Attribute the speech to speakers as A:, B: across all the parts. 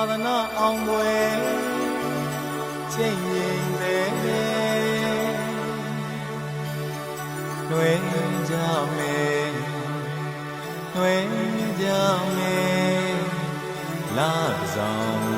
A: သာသနာအောင်ပွဲချိန်ရင်တဲ့နှွေကြမယ်နှွေကြမယ်လာဆောင်နိုင်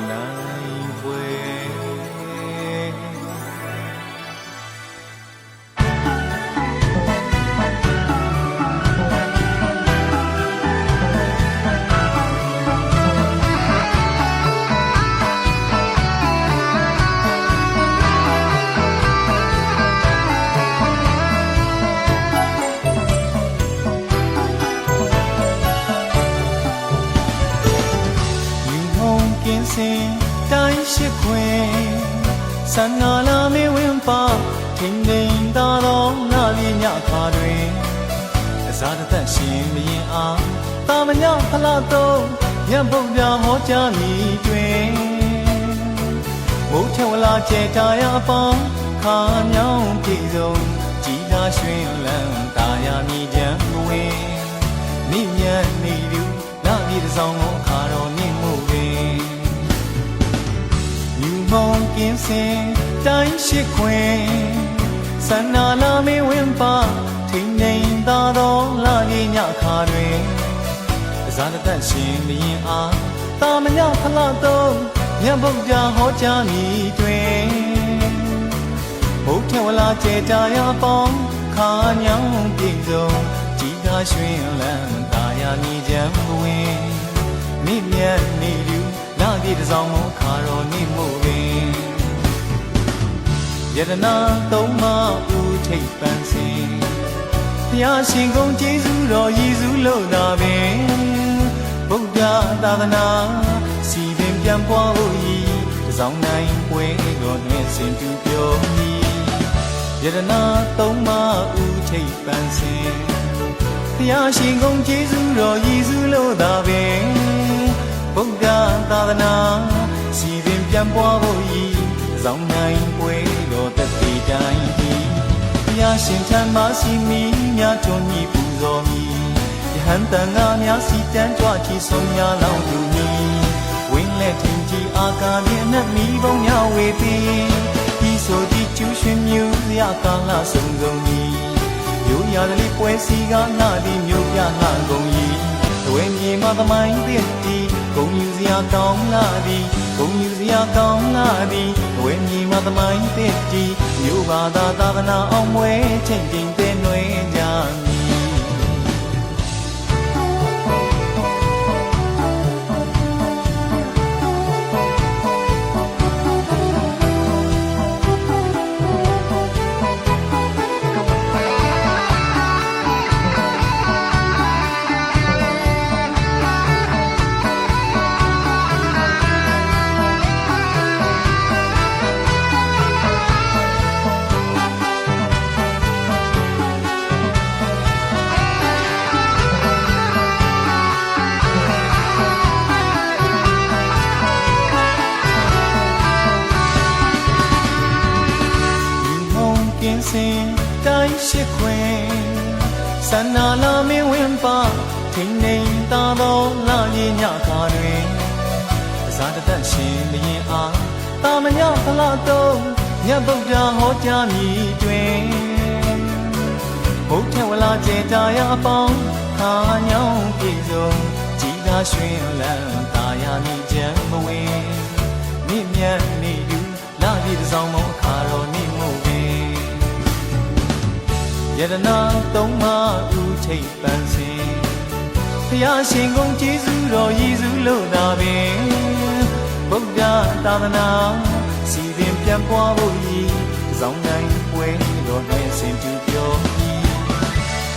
A: စင်တိုင်းရှိခွင်ဆန္နာလာမေဝင်ပါထင်းနေသာသောနာလီညခါတွင်အစားတသက်ရှင်မရင်အားတာမညဖလာတော့ညဗုဒ္ဓဟောကြားမိတွင်ဘုထဝလာကျေတာရပေါင်းခါညောင်းပြည့်စုံကြည်သာရွှင်လန်းတာယာမြည်ချမ်းဝင်နိမြတ်နေလူလာပြည်တစ်ဆောင် င်ကင်းစင်တိုင်းရှိခွင်ဆန္နာလာမေဝင်ပါထိန်နေသာတော်လာကြီးညခါတွင်ဇာတသက်ရှင်မရင်အားတာမညဖလာတော့မြတ်ဗုဒ္ဓဟောကြားမိတွင်ဘုထဝလာကျေတာရပေါင်းခါညောင်းပြည့်စုံကြည်သာရွှင်လန်းတာယာမြည်ချမ်းဝင်မိမြတ်နေလူလာပြည်တစ်ဆောင်မခါတော်နေမှုပင် ယတနာသုံးပါးဦးထိပ်ပန်းစင်ဘုရားရှင်ကုန်ကျေးဇူးတော်ရည်စူးလို့သာပင်ဗုဒ္ဓသာသနာစီပင်ပြန်ပွားဖို့ဤတစ်ဆောင်နိုင်ပွဲတော်နဲ့စင်တူပြောမည်ယတနာသုံးပါးဦးထိပ်ပန်းစင်ဘုရားရှင်ကုန်ကျေးဇူးတော်ရည်စူးလို့သာပင်ဗုဒ္ဓသာသနာစီပင်ပြန်ပွားဖို့ဤဇောင်းနိုင်ပွဲ တော်သက်သေတိုင်းဒီဘုရားရှင်ထံမှစီမီများချွန်ညီပူဇော်မီယဟန်တန်ငါများစီတန်းကြွချီဆုံးများလောင်းသူမီဝင်းလက်ထင်ကြီးအာကာမြင့်နဲ့မိဘုံများဝေပြီးဤဆိုဒီကျူးရှင်မြူရကာလဆုံးဆုံးသည်မျိုးရတလေးပွဲစီကငါဒီမျိုးပြငါကုန်ဤတွင်မြေမှာသမိုင်းသစ်တီဂုံယူစရာကောင်းလာသည်ဂုံယူစရာကောင်းလာသည်တွင်မြေမှာ သမိုင်းသစ်တီမျိုးဘာသာသာသနာအောင်မွဲချင်းချင်းတဲ့နှွေကြ ရှိခွင်ဆန္နာလာမင်းဝင်ပါထိန်နေသာသောလာကြီးညခါတွင်အစားတသက်ရှင်မရင်အားတာမညဖလာတော့မြတ်ဗုဒ္ဓဟောကြားမည်တွင်ဘုထဝလာကျေတာရအပေါင်းခါညောင်းပြည့်စုံကြည်သာရွှင်လန်းတာယာမြည်ချမ်းမဝင်မြင့်မြတ်နေလူလာပြည်တစ်ဆောင်မ ယတနာသုံးပါးဦးထိပ်ပန်းစင်ဘုရားရှင်ကုန်ကျေးဇူးတော်ရည်စူးလို့သာပင်ဗုဒ္ဓသာသနာစီပင်ပြန်ပွားဖို့ဤဇောင်းတိုင်းပွဲတော်နဲ့စင်တူပြောဤ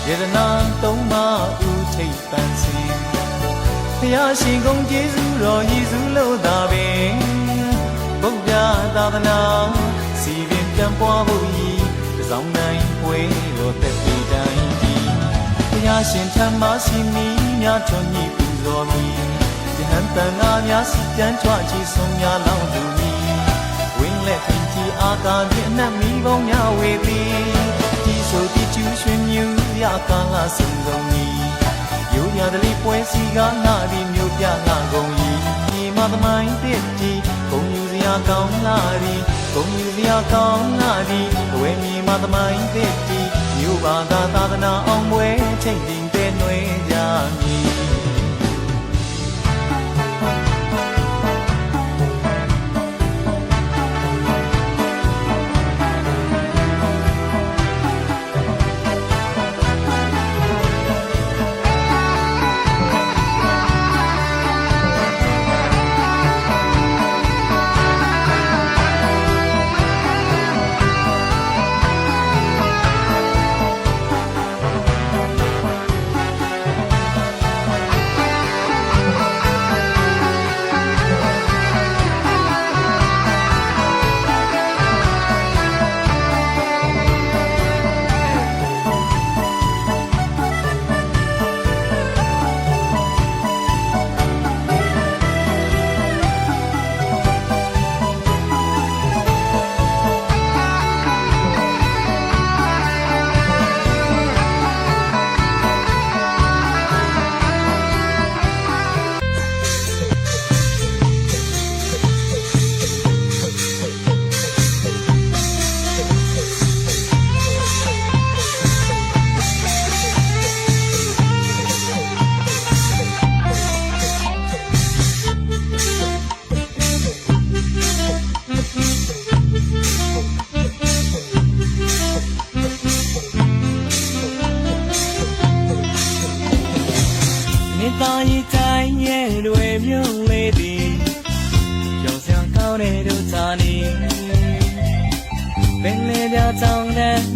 A: ယတနာသုံးပါးဦးထိပ်ပန်းစင်ဘုရားရှင်ကုန်ကျေးဇူးတော်ရည်စူးလို့သာပင်ဗုဒ္ဓသာသနာစီပင်ပြန်ပွားဖို့ဤတစ်ဆောင်နိုင် ပွဲတော်သက်ပေတိုင်းဒီဘုရားရှင်ထံမှစီမီများချွန်ညီပူဇော်မီယဟန်တန်ငါများစီတန်းကြွချီဆုံးများလောင်းသူမီဝင်းလက်ပင်ကြီးအာကာဖြင့်အနတ်မီပေါင်းများဝေသည်ဒီဆိုဒီကျူးရွှင်မြူရကာလဆုံးဆုံးမီရိုးရာတလေးပွဲစီကငါဒီမျိုးပြငါကုန်ဤဒီမှာသမိုင်းတဲ့ကော င်းလာသည်ဂုံယူစရာကောင်းလာသည်အဝဲမြေမှာသမိုင်းသစ်တီမြို့ပါသာသာသနာအောင်ပွဲချိန်တင်တဲ့နှွေးကြမည်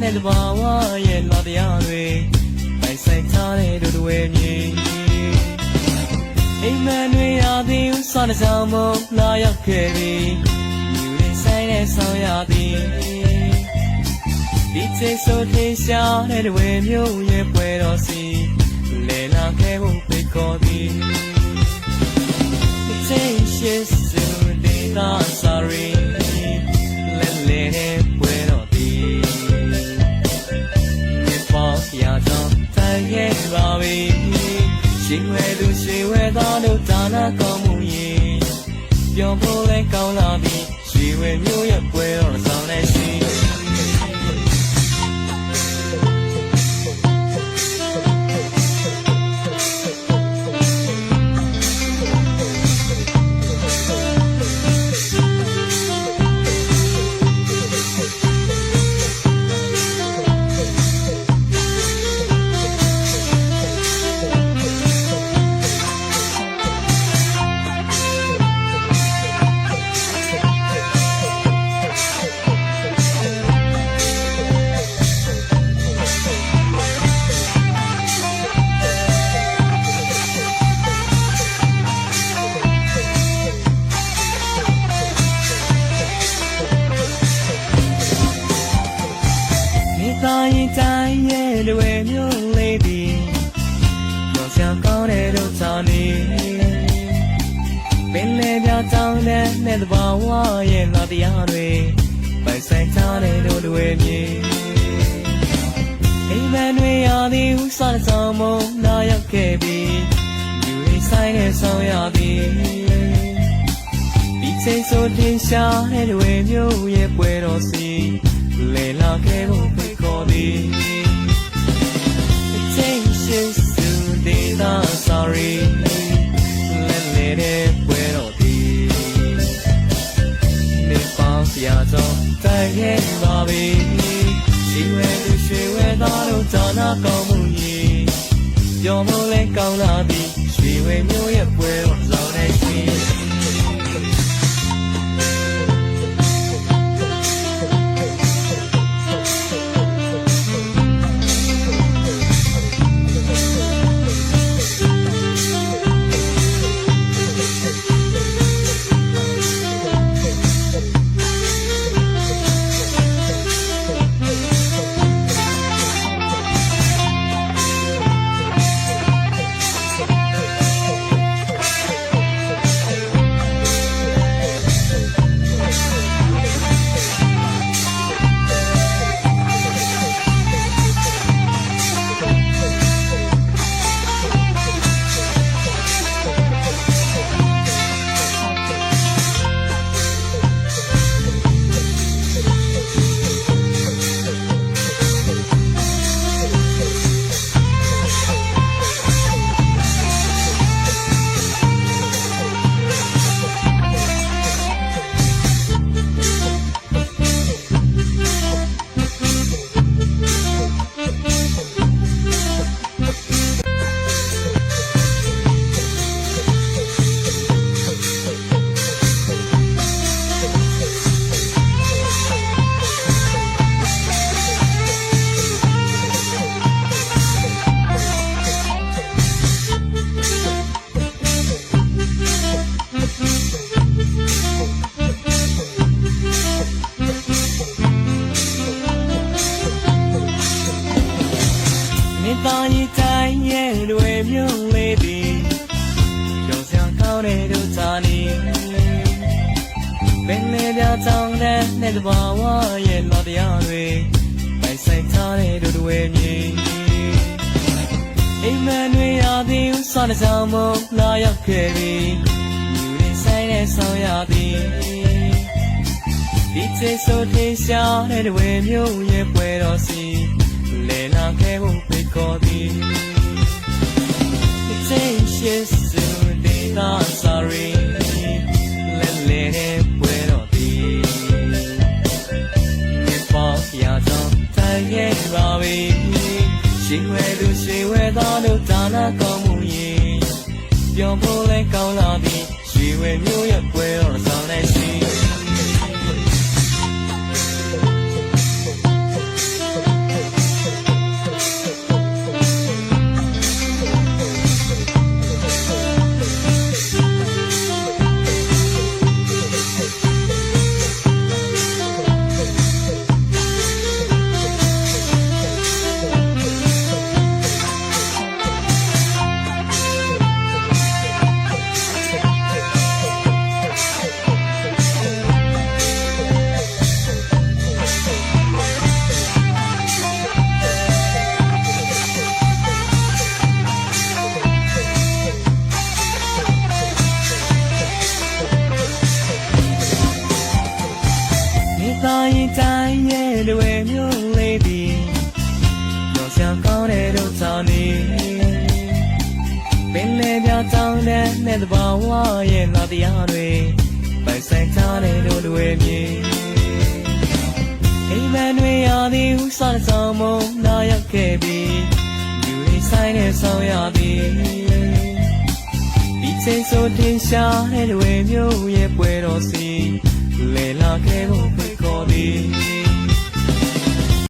B: တဲ့နဲ့တဘာဝရဲ့လာတရားတွေပိုင်ဆိုင်ထားတဲ့ဒုတွေမြေအိမ်မန်တွေရာသည်ဥစားတဲ့ဆောင်မလာရောက်ခဲ့ပြီမြူရင်းဆိုင်တဲ့ဆောင်ရသည်ဒီချေဆိုထေရှာတဲ့တွေမျိုးရဲ့ပွဲတော်စီလေလာခဲ့ဖို့ဖိတ်ခေါ်သည်ချေရှိစုဒေတာ sorry လဲလဲ တို့ တဲ့နဲ့တဘာဝရဲ့လာတရားတွေပိုင်ဆိုင်ထားတဲ့ဒုတွေမြေအိမ်မန်တွေရာသည်ဥစားတဲ့ဆောင်မလာရောက်ခဲ့ပြီယူရင်းဆိုင်တဲ့ဆောင်ရသည်ဒီချိန်ဆိုတင်ရှားတဲ့တွေမျိုးရဲ့ပွဲတော်စီလေလာခဲ့ဖို့ဖိတ်ခေါ်သည်ချိန်ရှိစုဒေတာ sorry တို တောင်းတဲ့နဲ့တဘာဝရဲ့လောတရားတွေပိုင်ဆိုင်ထားတဲ့တို့တွေမြေအိမ်မန်တွေရာသည်ဥစွာတဲ့ကြောင့်မို့လာရောက်ခဲ့ပြီလူတွေဆိုင်တဲ့ဆောင်ရသည်ဒီချေဆိုထင်ရှားတဲ့တွေမျိုးရဲ့ပွဲတော်စီလဲလာခဲ့ဖို့ဖိတ်ခေါ်သည် Changes to the sorry ကောင်းမှုရင်ပြောင်းဖို့လဲကောင်းလာသည်ရွှေဝဲမျိုးရဲ့ပွဲတော် င်ပြောင်းတောင်းတန်းတဲ့သဘာဝရဲ့လာတရားတွေပိုင်ဆိုင်ထားတဲ့တို့တွေမြင်အိမ်မန်တွေရာသီဥစားဆောင်မုံလာရောက်ခဲ့ပြီးလူတွေဆိုင်နဲ့ဆောင်ရသည်ဒီချိန်ဆိုတင်ရှာတဲ့တွေမျိုးရဲ့ပွဲတော်စီလေလာခဲ့ဖို့ဖိတ်ခေါ်သည်